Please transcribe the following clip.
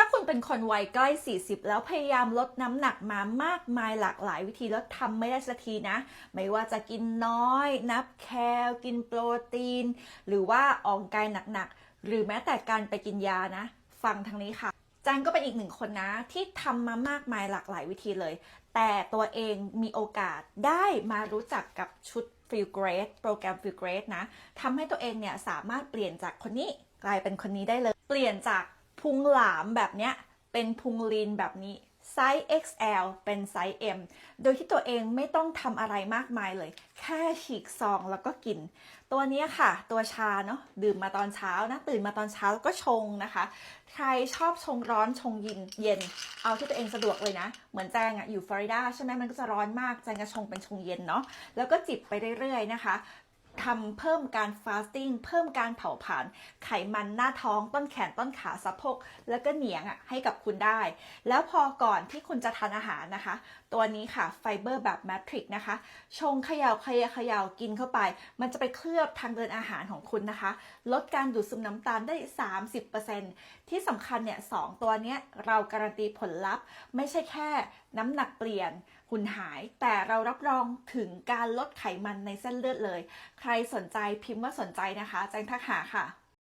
ถ้าคุณเป็นคนวัยใกล้ 40 แล้วพยายามลดน้ำหนักมามากมายหลากหลายวิธีแล้วทำไม่ได้สักทีนะ ไม่ว่าจะกินน้อย นับแคลกินโปรตีน หรือว่าออกกำลังกายหนักๆ หรือแม้แต่การไปกินยานะ ฟังทางนี้ค่ะจันก็เป็นอีกหนึ่งคนนะ ที่ทำมามากมายหลากหลายวิธีเลย แต่ตัวเองมีโอกาสได้มารู้จักกับชุด Feel Great โปรแกรม Feel Great นะทำให้ตัวเองเนี่ยสามารถเปลี่ยนจากคนนี้กลายเป็นคนนี้ได้เลย เปลี่ยนจาก พุงหลามแบบเนี้ยเป็นพุงลีนแบบนี้ไซส์ XL เป็นไซส์ M โดยที่ตัวเองไม่ต้องทำอะไรมากมายเลย แค่ฉีกซองแล้วก็กิน ตัวเนี้ยค่ะ ตัวชาเนาะดื่มมาตอนเช้านะตื่นมาตอนเช้าแล้วก็ชงนะคะ ใครชอบชงร้อนชงเย็นเย็น เอาที่ตัวเองสะดวกเลยนะ เหมือนแจงอะอยู่ฟลอริดาใช่ไหมมันก็จะร้อนมากแจงจะชงเป็นชงเย็นเนาะแล้วก็จิบไปเรื่อยๆนะคะ ทำเพิ่มการฟาสติ้งเพิ่มการเผาผลาญไขมันหน้าท้องต้นแขนต้นขาสะโพกแล้วก็เหนียงอะให้กับคุณได้ แล้วพอก่อนที่คุณจะทานอาหารนะคะ ตัวนี้ค่ะไฟเบอร์แบบแมทริกนะคะ ชงเขยา่าเขยาเขย่ากินเข้าไป มันจะไปเคลือบทางเดินอาหารของคุณนะคะ ลดการดูดซึมน้ำตาลได้ 30%ที่สำคัญเนี่ยสองตัวเนี้ยเราการันตีผลลัพธ์ ไม่ใช่แค่น้ำหนักเปลี่ยนหุ่นหาย แต่เรารับรองถึงการลดไขมันในเส้นเลือดเลยใครสนใจพิมพ์ว่าสนใจนะคะ แจ้งทักหาค่ะ